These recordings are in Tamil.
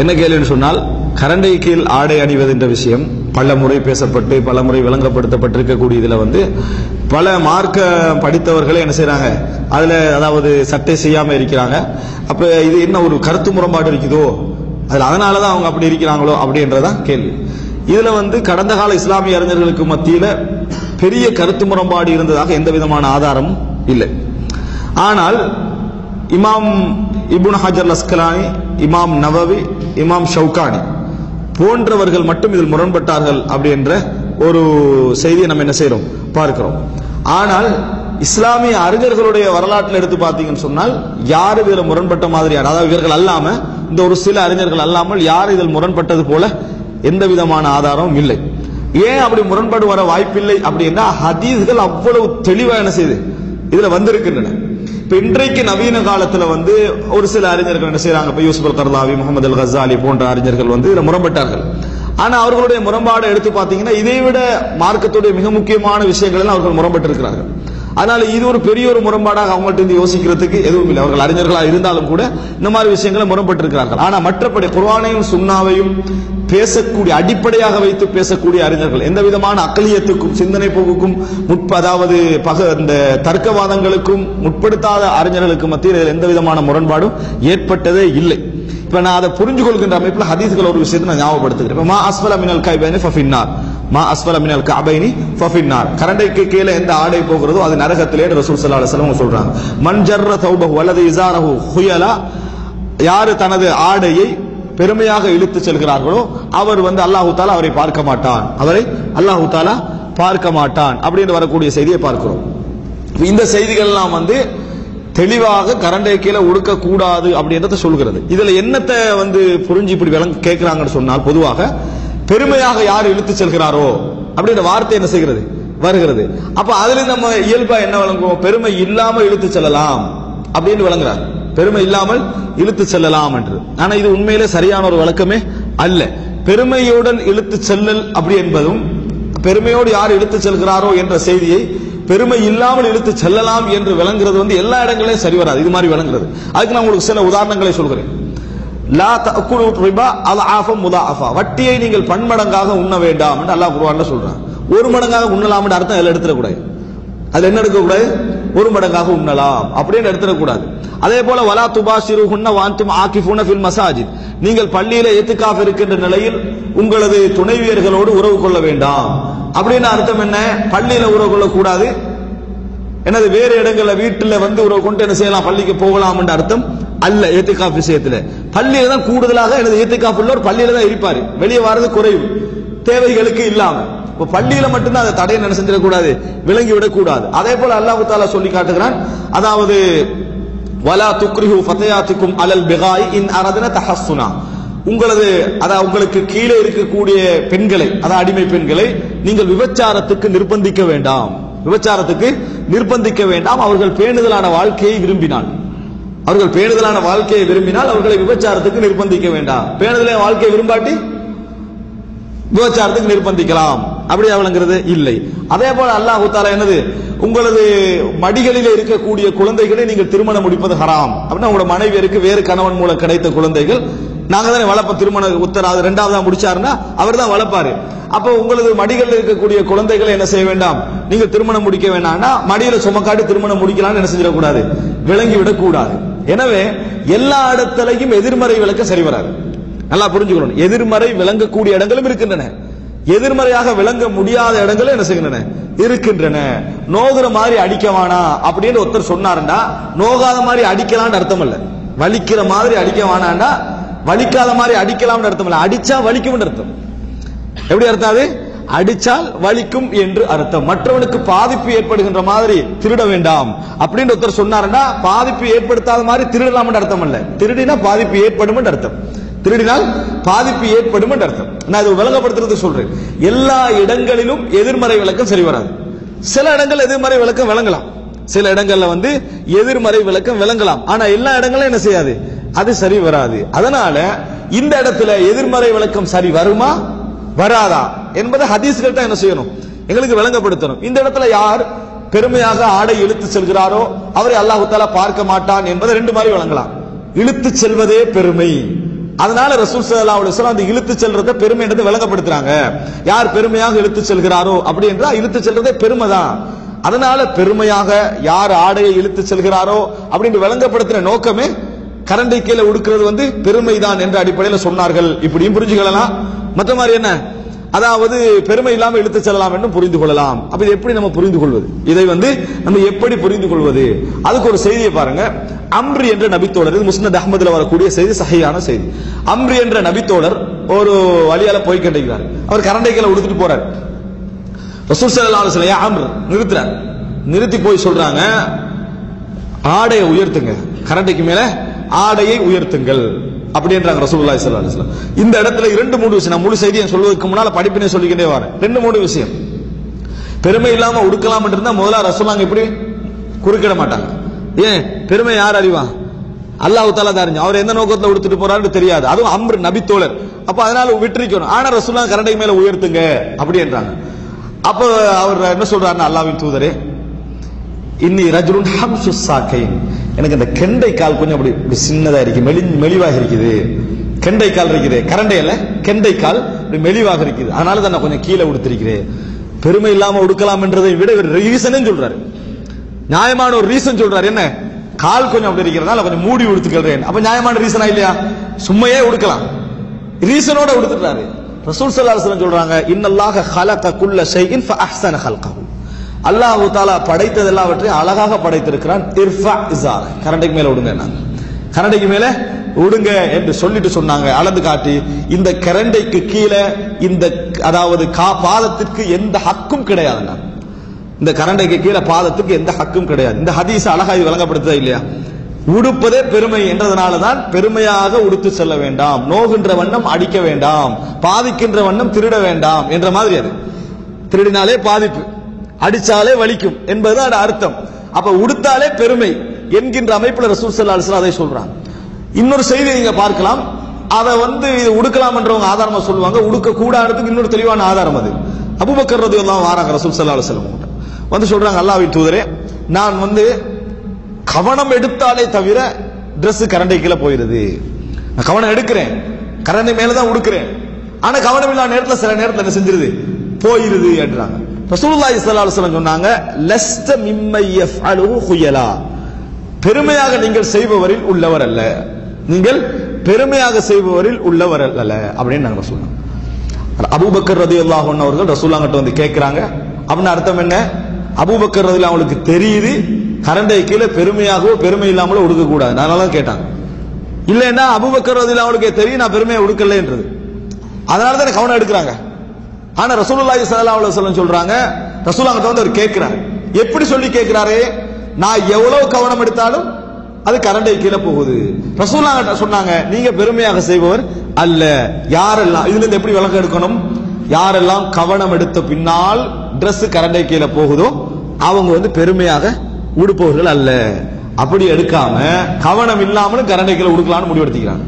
என்ன கேள்வின்னு சொன்னால் கரண்டை கீழ் ஆடை அணிவது என்ற விஷயம் பல முறை பேசப்பட்டு பல முறை விளங்கப்படுத்தப்பட்டிருக்கக்கூடியதில் வந்து பல மார்க்க படித்தவர்களே என்ன செய்கிறாங்க அதில் அதாவது சட்டை செய்யாமல் இருக்கிறாங்க. அப்போ இது என்ன ஒரு கருத்து முரண்பாடு இருக்குதோ அதில் அதனால தான் அவங்க அப்படி இருக்கிறாங்களோ அப்படின்றதான் கேள்வி. இதில் வந்து கடந்த கால இஸ்லாமிய அறிஞர்களுக்கு மத்தியில் பெரிய கருத்து முரண்பாடு இருந்ததாக எந்த விதமான ஆதாரமும் இல்லை. ஆனால் இமாம் இபுன் ஹஜர் லஸ்கலானி இமாம் நவவி இமாம் ஷவுகானி. போன்றவர்கள் மட்டும் இதில் முரண்பட்டார்கள் அப்படி என்ற ஒரு செய்தியை நம்ம என்ன செய்யறோம் பார்க்கிறோம். ஆனால் இஸ்லாமிய அறிஞர்களுடைய வரலாற்றில் எடுத்து பார்த்தீங்கன்னு சொன்னால் யார் இதில் முரண்பட்ட மாதிரியான அதாவது இவர்கள் அல்லாம இந்த ஒரு சில அறிஞர்கள் அல்லாமல் யார் இதில் முரண்பட்டது போல எந்த விதமான ஆதாரமும் இல்லை. ஏன் அப்படி முரண்பாடு வர வாய்ப்பில்லை அப்படின்னா ஹதீஸ்கள் அவ்வளவு தெளிவா என்ன செய்யுது இதுல வந்திருக்கின்றன. இப்ப இன்றைக்கு நவீன காலத்துல வந்து ஒரு சில அறிஞர்கள் என்ன செய்யறாங்க இப்ப யூசுப் அல் கர்லாவி முகமது அல் கசாலி போன்ற அறிஞர்கள் வந்து இதுல முரண்பட்டார்கள். ஆனா அவர்களுடைய முரண்பாடை எடுத்து பார்த்தீங்கன்னா இதை விட மார்க்கத்துடைய மிக முக்கியமான விஷயங்கள் எல்லாம் அவர்கள் முரண்பட்டு இருக்கிறார்கள் அதனால இது ஒரு பெரிய ஒரு முரண்பாடாக அவங்கள்ட்ட இருந்து யோசிக்கிறதுக்கு எதுவும் இல்லை அவர்கள் அறிஞர்களா இருந்தாலும் கூட இந்த மாதிரி விஷயங்களை முரண்பட்டு இருக்கிறார்கள் ஆனா மற்றபடி குர்வானையும் சுண்ணாவையும் பேசக்கூடிய அடிப்படையாக வைத்து பேசக்கூடிய அறிஞர்கள் எந்த விதமான அக்கலியத்துக்கும் சிந்தனை போக்குக்கும் முற்ப அதாவது பக இந்த தர்க்கவாதங்களுக்கும் முற்படுத்தாத அறிஞர்களுக்கு மத்தியில் இதில் எந்த விதமான முரண்பாடும் ஏற்பட்டதே இல்லை. இப்ப நான் அதை புரிஞ்சு கொள்கின்ற அமைப்பில் ஹதீஸ்கள் ஒரு விஷயத்தை நான் ஞாபகப்படுத்துகிறேன். மா அஸ்வல மினல் கைபைனி ஃபஃபின்னார். மா அஸ்வல மினல் கபைனி ஃபஃபின்னார். கரண்டைக்கு கீழே எந்த ஆடை போகிறதோ அது நரகத்திலே ரசூல் சல்லா அலைஹி சொல்றாங்க. மன் ஜர்ர தௌபஹு அல்லது இசாரஹு ஹுயலா யாரு தனது ஆடையை பெருமையாக இழுத்து செல்கிறார்களோ அவர் வந்து அல்லாஹு தாலா அவரை பார்க்க மாட்டான். அவரை அல்லாஹு தாலா பார்க்க மாட்டான். அப்படின்னு வரக்கூடிய செய்தியை பார்க்கிறோம். இந்த செய்திகள் எல்லாம் வந்து தெளிவாக கரண்டை கீழே உடுக்க கூடாது அப்படின்றத சொல்கிறது. இதுல என்னத்தை வந்து புரிஞ்சு இப்படி விளங்க கேட்கிறாங்கன்னு சொன்னால் பொதுவாக பெருமையாக யார் இழுத்து செல்கிறாரோ அப்படின்ற வார்த்தை என்ன செய்கிறது? வருகிறது. அப்ப அதுல நம்ம இயல்பா என்ன விளங்குவோம்? பெருமை இல்லாம இழுத்து செல்லலாம் அப்படின்னு விளங்குறாரு. பெருமை இல்லாமல் இழுத்து செல்லலாம் என்று. ஆனா இது உண்மையிலே சரியான ஒரு வழக்கமே அல்ல. பெருமையுடன் இழுத்து செல்லல் அப்படி என்பதும் பெருமையோடு யார் இழுத்து செல்கிறாரோ என்ற செய்தியை பெருமை இல்லாமல் இழுத்து செல்லலாம் என்று விளங்குறது வந்து எல்லா இடங்களிலும் சரி வராது. இது மாதிரி விளங்குறது. அதுக்கு நான் உங்களுக்கு சில உதாரணங்களை சொல்கிறேன். லா தஅக்குலு ரிபா முதா முதாஅஃபா வட்டியை நீங்கள் பன்மடங்காக உண்ண வேண்டாம் என்று அல்லாஹ் குர்ஆன்ல சொல்றான். ஒரு மடங்காக உண்ணலாம் அர்த்தம் அதில் எடுத்துடக்கூடாது. அதில் என்ன எடுக்கக்கூடாது? ஒரு மடங்காக உண்ணலாம். அப்படின்னு எடுத்துடக்கூடாது அதே போல வலா துபா ஹுன்ன வாந்தும் ஆக்கிஃபுன ஃபில் மசாஜித். நீங்கள் பள்ளியில எத்துக்காக இருக்கின்ற நிலையில் உங்களது துணைவியர்களோடு உறவு கொள்ள வேண்டாம். அப்படின்னு அர்த்தம் என்ன? பள்ளியில உறவு கொள்ளக்கூடாது. எனது வேறு இடங்கள்ல வீட்டில் வந்து உறவு கொண்டு என்ன செய்யலாம்? பள்ளிக்கு போகலாம் என்ற அர்த்தம் அல்ல ஏத்திகாப் விஷயத்துல. பள்ளியில தான் கூடுதலாக எனது ஏத்திகாப் உள்ளவர் பள்ளியில தான் இருப்பாரு. வெளியே வர்றது குறைவு. தேவைகளுக்கு இல்லாமல் இப்போ பள்ளியில மட்டும்தான் அதை தடையை என்ன செஞ்சிடக்கூடாது விளங்கி விடக்கூடாது. அதே போல அல்லாஹு தாலா சொல்லி காட்டுகிறான் அதாவது வலா துக்ரிஹு ஃபதயாத்துக்கும் அலல் பிகாய் இன் அரதன தஹஸ்ஸுனா. உங்களது அதாவது உங்களுக்கு கீழே இருக்கக்கூடிய பெண்களை அதாவது அடிமை பெண்களை நீங்கள் விபச்சாரத்துக்கு நிர்பந்திக்க வேண்டாம். விபச்சாரத்துக்கு நிர்பந்திக்க வேண்டாம். அவர்கள் பேணுதலான வாழ்க்கையை விரும்பினால். அவர்கள் பேணுதலான வாழ்க்கையை விரும்பினால் அவர்களை விபச்சாரத்துக்கு நிர்பந்திக்க வேண்டாம். பேணுதலான வாழ்க்கையை விரும்பாட்டி விபச்சாரத்துக்கு நிர்பந்திக்கலாம். அப்படியா விளங்குறது இல்லை. அதே போல அல்லாஹ் தாலா என்னது? உங்களது மடிகளில் இருக்கக்கூடிய குழந்தைகளை நீங்கள் திருமணம் முடிப்பது ஹராம். அப்படின்னா உங்களோட மனைவியருக்கு வேறு கணவன் மூலம் கிடைத்த குழந்தைகள். நாங்க தானே வளர்ப்ப திருமண உத்தரவு தான் முடிச்சாருன்னா அவர் தான் வளர்ப்பாரு. அப்போ உங்களது மடிகளில் இருக்கக்கூடிய குழந்தைகளை என்ன செய்ய வேண்டாம்? நீங்க திருமணம் முடிக்க வேண்டாம்னா மடியில சுமக்காட்டி திருமணம் முடிக்கலாம்னு என்ன செஞ்சிடக்கூடாது? விளங்கி விடக்கூடாது. எனவே எல்லா இடத்துலையும் எதிர்மறை விளக்க சரி வராது. நல்லா புரிஞ்சுக்கணும். எதிர்மறை விளங்கக்கூடிய இடங்களும் இருக்கின்றன. எதிர்மறையாக விளங்க முடியாத இடங்களும் என்ன செய்கின்றன? இருக்கின்றன. நோகுற மாதிரி அடிக்கவானா அப்படின்னு ஒருத்தர் சொன்னாருண்டா நோகாத மாதிரி அடிக்கலாம்னு அர்த்தம் இல்ல. வலிக்கிற மாதிரி அடிக்க வேணாண்டா வலிக்காத மாதிரி அடிக்கலாம்னு அர்த்தம் இல்ல. அடிச்சா வலிக்கும்னு அர்த்தம். எப்படி அர்த்தம் அது? அடிச்சால் வலிக்கும் என்று அர்த்தம். மற்றவனுக்கு பாதிப்பு ஏற்படுகின்ற மாதிரி திருட வேண்டாம். அப்படின்னு ஒருத்தர் சொன்னாருன்னா பாதிப்பு ஏற்படுத்தாத மாதிரி திருடலாம் அர்த்தம் அல்ல. திருடினா பாதிப்பு ஏற்படும் அர்த்தம். திருடினால் பாதிப்பு ஏற்படும் அர்த்தம். நான் இது விளங்கப்படுத்துறது சொல்றேன். எல்லா இடங்களிலும் எதிர்மறை விளக்கம் சரி வராது. சில இடங்கள் எதிர்மறை விளக்கம் விளங்கலாம். சில இடங்கள்ல வந்து எதிர்மறை விளக்கம் விளங்கலாம். ஆனா எல்லா இடங்களும் என்ன செய்யாது? அது சரி வராது. அதனால இந்த இடத்துல எதிர்மறை விளக்கம் சரி வருமா? வராதா? என்பதை ஹதீஸ்கள் தான் என்ன செய்யணும்? எங்களுக்கு விளங்கப்படுத்தணும். இந்த இடத்துல யார் பெருமையாக ஆடை இழுத்து செல்கிறாரோ அவரை அல்லாஹு தாலா பார்க்க மாட்டான் என்பதை ரெண்டு மாதிரி விளங்கலாம். இழுத்து செல்வதே பெருமை. அதனால ரசூல் சல்லா அலைஹி அந்த இழுத்து செல்றத பெருமை என்று விளங்கப்படுத்துறாங்க. யார் பெருமையாக இழுத்து செல்கிறாரோ அப்படி என்றால் இழுத்து செல்றதே பெருமை தான். அதனால பெருமையாக யார் ஆடையை இழுத்து செல்கிறாரோ அப்படின்னு விளங்கப்படுத்துற நோக்கமே கரண்டை கீழே உடுக்கிறது வந்து பெருமைதான் என்ற அடிப்படையில் சொன்னார்கள். இப்படியும் புரிஞ்சுக்கலாம் மற்ற மாதிரி என்ன? அதாவது பெருமை இல்லாமல் இழுத்து செல்லலாம் என்று புரிந்து கொள்ளலாம். அப்ப இது எப்படி நம்ம புரிந்து கொள்வது? இதை வந்து நம்ம எப்படி புரிந்து கொள்வது? அதுக்கு ஒரு செய்தியை பாருங்க. அம்ரி என்ற நபித்தோழர் இது முஸ்னத் அகமதுல வரக்கூடிய செய்தி சகையான செய்தி. அம்ரி என்ற நபித்தோழர் ஒரு வழியால போய் கண்டிக்கிறார் அவர் கரண்டை கீழே உடுத்துட்டு போறார். ரசூல் ஸல்லல்லாஹு அலைஹி வஸல்லம் அம்ர் நிறுத்துறார் நிறுத்தி போய் சொல்றாங்க ஆடையை உயர்த்துங்க. கரண்டைக்கு மேல ஆடையை உயர்த்துங்கள் அப்படின்றாங்க ரசூல்லா இஸ்லாம் இந்த இடத்துல இரண்டு மூணு விஷயம். நான் முழு செய்தியை சொல்வதற்கு முன்னால படிப்பினை சொல்லிக்கிட்டே வரேன். ரெண்டு மூணு விஷயம். பெருமை இல்லாம உடுக்கலாம் இருந்தா முதல்ல ரசூலாங்க எப்படி குறுக்கிட மாட்டாங்க. ஏன்? பெருமை யார் அறிவா? அல்லாஹ் தாலா தான் அவர் எந்த நோக்கத்தில் உடுத்துட்டு போறாருன்னு தெரியாது. அதுவும் அம்ரு நபித்தோழர் அப்ப அதனால விட்டுரிக்கணும். ஆனா ரசூல்லா கரண்டை மேல உயர்த்துங்க அப்படின்றாங்க. அப்ப அவர் என்ன சொல்றாருன்னா அல்லாவின் தூதரே இன்னி ரஜுலுன் ஹம்சு சாக்கைன் எனக்கு இந்த கெண்டை கால் கொஞ்சம் அப்படி இப்படி சின்னதா இருக்கு மெலி மெலிவாக இருக்குது. கெண்டை கால் இருக்குது. கரண்டை அல்ல கெண்டை கால் இப்படி மெலிவாக இருக்குது. அதனால தான் நான் கொஞ்சம் கீழே உடுத்திருக்கிறேன். பெருமை இல்லாம உடுக்கலாம் என்றதை விட ரீசனும் சொல்றாரு. நியாயமான ஒரு ரீசன் சொல்றாரு. என்ன? கால் கொஞ்சம் அப்படி இருக்கிறதுனால கொஞ்சம் மூடி உடுத்துக்கிறேன் அப்ப நியாயமான ரீசனா இல்லையா? சும்மையே உடுக்கலாம். ரீசனோட உடுத்துட்டாரு ரசூல் ஸல்லல்லாஹு சொல்றாங்க இன்னல்லாஹ ஹலக குல்ல ஷைஇன் ஃபஅஹ்ஸன ஹல்கஹு. அல்லாஹ் தாலா படைத்தது எல்லாவற்றையும் அழகாக படைத்திருக்கிறான். இர்ஃபா இஸார. கரண்டைக்கு மேல விடுங்க கரண்டைக்கு மேல விடுங்க என்று சொல்லிட்டு சொன்னாங்க. அளந்து காட்டி இந்த கரண்டைக்கு கீழே இந்த அதாவது கா பாதத்திற்கு எந்த ஹக்கும் கிடையாதுண்ணா இந்த கரண்டைக்கு கீழே பாதத்துக்கு எந்த ஹக்கும் கிடையாது. இந்த ஹதீஸ் அழகா இது வழங்கப்படுத்ததா இல்லையா? உடுப்பதே பெருமை என்றதுனால தான் பெருமையாக உடுத்து செல்ல வேண்டாம். நோகின்ற வண்ணம் அடிக்க வேண்டாம். பாதிக்கின்ற வண்ணம் திருட வேண்டாம் என்ற மாதிரி அது. திருடினாலே பாதிப்பு. அடிச்சாலே வலிக்கும் என்பதுதான் அது அர்த்தம். அப்ப உடுத்தாலே பெருமை என்கின்ற அமைப்புல ரசூல் ஸல்லல்லாஹு அலைஹி அதை சொல்றாங்க. இன்னொரு செய்தி நீங்க பார்க்கலாம். அதை வந்து இது உடுக்கலாம் என்றவங்க ஆதாரமா சொல்லுவாங்க. உடுக்க கூடாதுக்கு இன்னொரு தெளிவான ஆதாரம் அது. அபுபக்கர் ரதி எல்லாம் வாராங்க ரசூல் ஸல்லல்லாஹு அலைஹி வந்து சொல்றாங்க அல்லாவின் தூதரே நான் வந்து கவனம் எடுத்தாலே தவிர ட்ரெஸ் கரண்டை கீழே போயிருது நான் கவனம் எடுக்கிறேன். கரண்டை மேலதான் உடுக்கிறேன். ஆனா கவனம் இல்லாத நேரத்தில் சில நேரத்தில் என்ன செஞ்சிருது? போயிருது என்றாங்க. ரசூலுல்லாஹி ஸல்லல்லாஹு அலைஹி வஸல்லம் சொன்னாங்க லஸ்த மிம்மை யஃஅலுஹு குயலா பெருமையாக நீங்கள் செய்பவரில் உள்ளவர் அல்ல. நீங்கள் பெருமையாக செய்பவரில் உள்ளவர் அல்ல அப்படின்னு நாங்க சொன்னோம். அபூபக்கர் ரதியல்லாஹு அன்ஹு அவர்கள் ரசூலுல்லாஹ்ட்ட வந்து கேட்கிறாங்க அப்படின்னு அர்த்தம் என்ன? அபூபக்கர் ரதியல்லாஹு அவங்களுக்கு தெரியுது கரண்டை கீழே பெருமையாகவோ பெருமை இல்லாமலோ உடுக்க கூடாது அதனால தான் கேட்டாங்க. இல்லைன்னா அபூபக்கர் ரதியல்லாஹு அவங்களுக்கு தெரியும் நான் பெருமையை உடுக்கலன்றது. அதனால தான் கவனம் எடுக்கிறாங்க. ஆனா ரசூலுல்லாஹி ஸல்லல்லாஹு அலைஹி வஸல்லம் சொல்றாங்க ரசூலுல்லாஹ்ட்ட வந்து அவர் கேக்குறாரு எப்படி சொல்லி கேக்குறாரு நான் எவ்வளவு கவனம் எடுத்தாலும் அது கரண்டை கீழே போகுது. ரசூலுல்லாஹ்ட்ட சொன்னாங்க நீங்க பெருமையாக செய்பவர் அல்ல. யாரெல்லாம் இதுல இருந்து எப்படி விளக்கம் எடுக்கணும்? யாரெல்லாம் கவனம் எடுத்த பின்னால் ட்ரெஸ் கரண்டை கீழே போகுதோ அவங்க வந்து பெருமையாக உடுப்பவர்கள் அல்ல. அப்படி எடுக்காம கவனம் இல்லாமலும் கரண்டை கீழே உடுக்கலாம்னு முடிவெடுத்துக்கிறாங்க.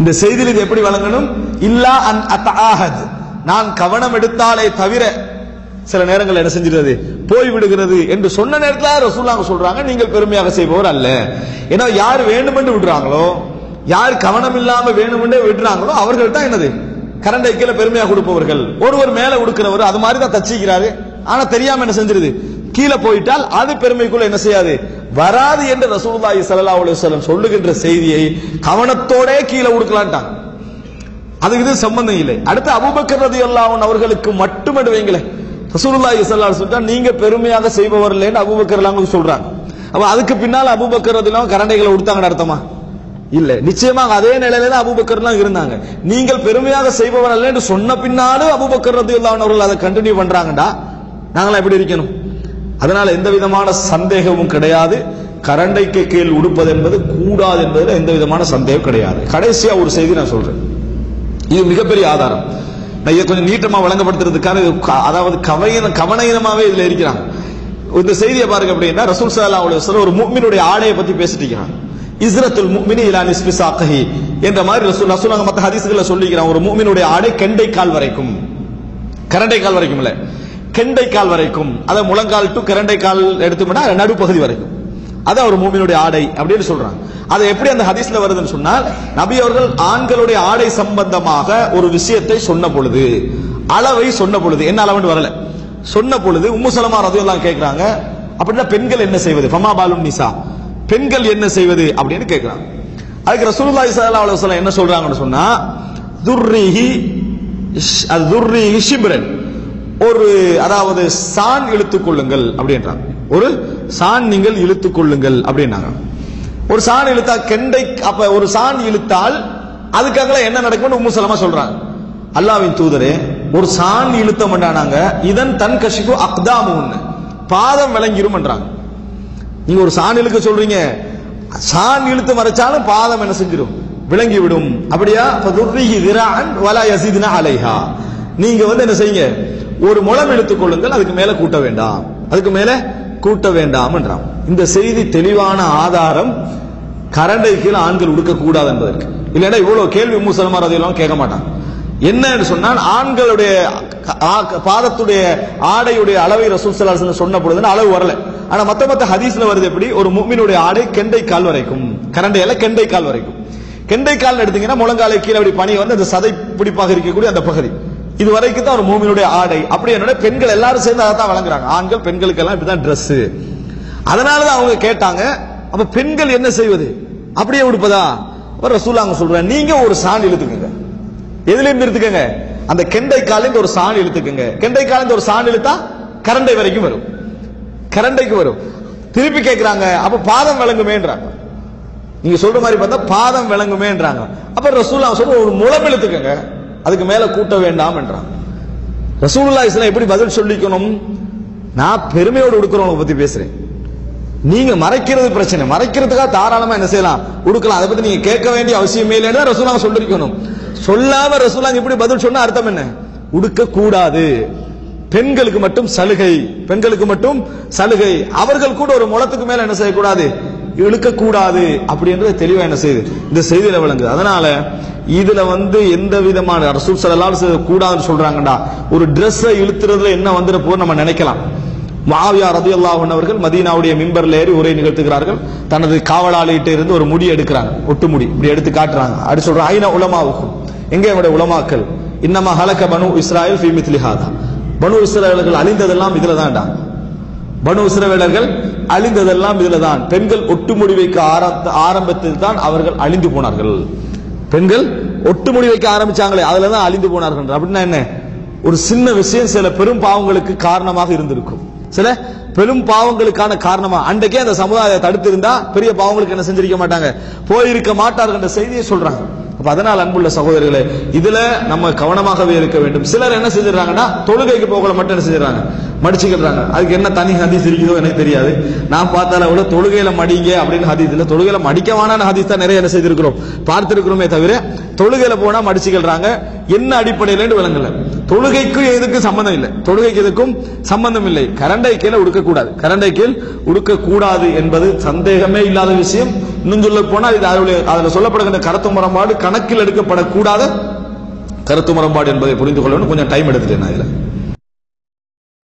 இந்த செய்தியில் இது எப்படி வழங்கணும் இல்லா அன் அத்தாஹத் நான் கவனம் எடுத்தாலே தவிர சில நேரங்கள் என்ன செஞ்சிருது போய் விடுகிறது என்று சொன்ன நேரத்தில் ரசூலாங்க சொல்றாங்க நீங்கள் பெருமையாக செய்பவர் அல்ல. ஏன்னா யார் வேண்டுமென்று விடுறாங்களோ யார் கவனம் இல்லாம வேணுமென்றே விடுறாங்களோ அவர்கள் தான் என்னது? கரண்டை கீழே பெருமையாக கொடுப்பவர்கள். ஒருவர் மேல கொடுக்கிறவர் அது மாதிரி தான் தச்சிக்கிறாரு. ஆனா தெரியாம என்ன செஞ்சிருது? கீழே போயிட்டால் அது பெருமைக்குள்ள என்ன செய்யாது? வராது என்று ரசூலுல்லாஹி சல்லா அலுவலம் சொல்லுகின்ற செய்தியை கவனத்தோடே கீழே கொடுக்கலான்ட்டாங்க அதுக்கு இது சம்பந்தம் இல்லை. அடுத்து அபூபக்கர் ரதி அல்லாவன் அவர்களுக்கு மட்டும் எடுவீங்களே ரசூலுல்லா இசல்லா அலைஹி நீங்க பெருமையாக செய்பவர் இல்லைன்னு அபுபக்கர் எல்லாம் சொல்றாங்க. அப்ப அதுக்கு பின்னால் அபூபக்கர் ரலியல்லாஹு கரண்டைகளை கொடுத்தாங்கன்னு அர்த்தமா? இல்ல. நிச்சயமாக அதே நிலையில தான் அபுபக்கர் எல்லாம் இருந்தாங்க. நீங்கள் பெருமையாக செய்பவர் அல்லன்னு சொன்ன பின்னாலும் அபூபக்கர் ரதி அல்லாவன் அவர்கள் அதை கண்டினியூ பண்றாங்கடா. நாங்களாம் எப்படி இருக்கணும்? அதனால எந்த விதமான சந்தேகமும் கிடையாது. கரண்டைக்கு கீழ் உடுப்பது என்பது கூடாது என்பதில் எந்த விதமான சந்தேகம் கிடையாது. கடைசியா ஒரு செய்தி நான் சொல்றேன். இது மிகப்பெரிய ஆதாரம். நான் இதை கொஞ்சம் நீட்டமா வழங்கப்படுத்துறதுக்காக இது க- அதாவது கவன கவனயினமாவே இதுல இருக்கிறாங்க. இந்த செய்தியை பாருங்க அப்படின்னா ரசூல் சல்லா அலைஹி ஒரு மூமினுடைய ஆடையை பத்தி பேசிட்டு இருக்கிறாங்க இஸ்ரத்துல் முஃமினி இலா நிஸ்பி சாக்கஹி என்ற மாதிரி ரசூல் ரசூலாங்க மத்த ஹதீஸ்கள்ல சொல்லிக்கிறான். ஒரு மூமினுடைய ஆடை கெண்டை கால் வரைக்கும். கரண்டை கால் வரைக்கும் இல்ல கெண்டை கால் வரைக்கும். அதை முழங்கால் டு கரண்டை கால் எடுத்தோம்னா நடுப்பகுதி வரைக்கும். அது அவர் மூமினுடைய ஆடை அப்படின்னு சொல்றாங்க. அது எப்படி அந்த ஹதீஸ்ல வருதுன்னு சொன்னால் நபி அவர்கள் ஆண்களுடைய ஆடை சம்பந்தமாக ஒரு விஷயத்தை சொன்ன பொழுது அளவை சொன்ன பொழுது என்ன அளவுன்னு வரல. சொன்ன பொழுது உம்முசலமா சலமா ரதியெல்லாம் கேட்கிறாங்க அப்படின்னா பெண்கள் என்ன செய்வது? ஃபமா பாலும் நிசா. பெண்கள் என்ன செய்வது? அப்படின்னு கேட்கிறாங்க. அதுக்கு ரசூலுல்லாஹி ஸல்லல்லாஹு அலைஹி வஸல்லம் என்ன சொல்றாங்கன்னு சொன்னா துர்ரிஹி அது துர்ரிஹி ஷிப்ரன். ஒரு அதாவது சான் இழுத்துக் கொள்ளுங்கள் அப்படின்றாங்க. ஒரு சான் நீங்கள் இழுத்துக் கொள்ளுங்கள் அப்படின்னாங்க. ஒரு சாண் இழுத்தா கெண்டை அப்ப ஒரு சாண் இழுத்தால் அதுக்காக என்ன நடக்கும்னு உம்மு சலமா சொல்றாங்க. அல்லாவின் தூதரே ஒரு சாண் இழுத்த மாட்டானாங்க இதன் தன் கஷிக்கு அக்தாமுன்னு. பாதம் விளங்கிரும் நீங்க ஒரு சாண் இழுக்க சொல்றீங்க. சாண் இழுத்து மறைச்சாலும் பாதம் என்ன செஞ்சிடும் விளங்கி விடும் அப்படியா திரான் வலா யசிதினா அலைஹா. நீங்க வந்து என்ன செய்யுங்க? ஒரு முளம் இழுத்துக் கொள்ளுங்கள் அதுக்கு மேல கூட்ட வேண்டாம். அதுக்கு மேல கூட்ட வேண்டாம்ன்றான் இந்த செய்தி தெளிவான ஆதாரம் கரண்டை கீழே ஆண்கள் உடுக்க கூடாது என்பதற்கு. இல்லைன்னா இவ்வளவு கேள்வி முசல்மார் அதையெல்லாம் கேட்க மாட்டான். என்னன்னு சொன்னால் ஆண்களுடைய ஆ- பாதத்துடைய ஆடையுடைய அளவை ரசூல் ஸல்லல்லாஹு சொன்ன பொழுது அளவு வரல. ஆனா மத்த மத்த ஹதீஸ்ல வருது எப்படி? ஒரு மும்மினுடைய ஆடை கெண்டை கால் வரைக்கும். கரண்டையில கெண்டை கால் வரைக்கும். கெண்டை கால் எடுத்தீங்கன்னா முழங்காலை கீழே அப்படி பனி வந்து அந்த சதை பிடிப்பாக இருக்கக்கூடிய அந்த பகுதி. இது வரைக்கும் தான் ஒரு மூமியினுடைய ஆடை. அப்படி என்னோட பெண்கள் எல்லாரும் சேர்ந்து அதை தான் வழங்குறாங்க. ஆண்கள் பெண்களுக்கு எல்லாம் இப்படிதான் Dress. அதனாலதான் அவங்க கேட்டாங்க அப்ப பெண்கள் என்ன செய்வது? அப்படியே உடுப்பதா? அப்ப ரசூலாங்க அவங்க நீங்க ஒரு சாண் இழுத்துக்கங்க. எதுல இருந்து இழுத்துக்கங்க அந்த கெண்டை காலில் ஒரு சாணி இழுத்துக்கங்க. கெண்டை காலில் ஒரு சாணி இழுத்தா கரண்டை வரைக்கும் வரும். கரண்டைக்கு வரும். திருப்பி கேட்கிறாங்க அப்ப பாதம் விளங்குமேன்றாங்க. நீங்க சொல்ற மாதிரி பார்த்தா பாதம் விளங்குமேன்றாங்க. அப்ப ரசூலா சொல்ற ஒரு முளம் இழுத்துக்கங்க. அதுக்கு மேல கூட்ட வேண்டாம் என்றான். ரசூலுல்லா இஸ்லாம் எப்படி பதில் சொல்லிக்கணும்? நான் பெருமையோடு உடுக்கிறவங்களை பத்தி பேசுறேன். நீங்க மறைக்கிறது பிரச்சனை. மறைக்கிறதுக்காக தாராளமா என்ன செய்யலாம்? உடுக்கலாம். அதை பத்தி நீங்க கேட்க வேண்டிய அவசியமே இல்லைன்னு தான் ரசூலா சொல்லிருக்கணும். சொல்லாம ரசூலா இப்படி பதில் சொன்னா அர்த்தம் என்ன? உடுக்க கூடாது. பெண்களுக்கு மட்டும் சலுகை. பெண்களுக்கு மட்டும் சலுகை. அவர்கள் கூட ஒரு முளத்துக்கு மேல என்ன செய்யக்கூடாது? இழுக்கக்கூடாது அப்படின்றது தெளிவா என்ன செய்யுது இந்த செய்தியில விளங்குது. அதனால இதுல வந்து எந்த விதமான ரசூல் ஸல்லல்லாஹு கூடாதுன்னு சொல்றாங்கடா ஒரு Dress-அ இழுத்துறதுல என்ன வந்துட போது நம்ம நினைக்கலாம். மாவியா ரதி அன்ஹு அவர்கள் மதீனாவுடைய மிம்பர்ல ஏறி உரை நிகழ்த்துகிறார்கள். தனது காவலாளிகிட்ட இருந்து ஒரு முடி எடுக்கிறாங்க ஒட்டு முடி. இப்படி எடுத்து காட்டுறாங்க. அப்படி சொல்ற ஐநா உலமாவுக்கும்? எங்க என்னுடைய உலமாக்கள்? இன்னமா ஹலக்க பனு இஸ்ராயல் ஃபீ மித்லி பனு இஸ்ராயல்கள் அழிந்ததெல்லாம் இதுல தான்டா பனு இஸ்ரவேலர்கள் அழிந்ததெல்லாம் இதுல தான் பெண்கள் ஒட்டு முடி வைக்க ஆரம்ப- தான் அவர்கள் அழிந்து போனார்கள். பெண்கள் ஒட்டு முடி வைக்க ஆரம்பிச்சாங்களே அதுல தான் அழிந்து போனார்கள் அப்படின்னா என்ன? ஒரு சின்ன விஷயம் சில பெரும் பாவங்களுக்கு காரணமாக இருந்திருக்கும். சில பெரும் பாவங்களுக்கான காரணமா? அன்றைக்கே அந்த சமுதாயத்தை தடுத்திருந்தா பெரிய பாவங்களுக்கு என்ன செஞ்சிருக்க மாட்டாங்க. போயிருக்க மாட்டார்கள் என்ற செய்தியை சொல்றாங்க. அப்ப அதனால் அன்புள்ள சகோதரர்களே இதுல நம்ம கவனமாகவே இருக்க வேண்டும். சிலர் என்ன செஞ்சிடறாங்கன்னா தொழுகைக்கு போகல மட்டும் என்ன செஞ்சிடறாங்க? மடிச்சுக்கிறாங்க அதுக்கு என்ன தனி ஹதீஸ் இருக்குதோ எனக்கு தெரியாது. நான் பார்த்தால விட தொழுகையில மடிங்க அப்படின்னு ஹதீஸ் இல்ல. தொழுகையில மடிக்கவான ஹதீஸ் தான் நிறைய என்ன செய்திருக்கிறோம். பார்த்திருக்கிறோமே தவிர தொழுகையில போனா மடிச்சுக்கிறாங்க என்ன அடிப்படையில விளங்கல. தொழுகைக்கும் எதுக்கும் சம்பந்தம் இல்லை? தொழுகைக்கு எதுக்கும் சம்பந்தம் இல்லை. கரண்டை கீழே உடுக்க கூடாது கரண்டை கீழ் உடுக்க கூடாது என்பது சந்தேகமே இல்லாத விஷயம். இன்னும் சொல்ல போனால் இது அதில் அதில் சொல்லப்படுகின்ற கருத்து முரண்பாடு கணக்கில் எடுக்கப்படக்கூடாத கருத்து முரண்பாடு என்பதை புரிந்து கொள்ளணும். கொஞ்சம் டைம் எடுத்துட்டேன் நான் இதில்.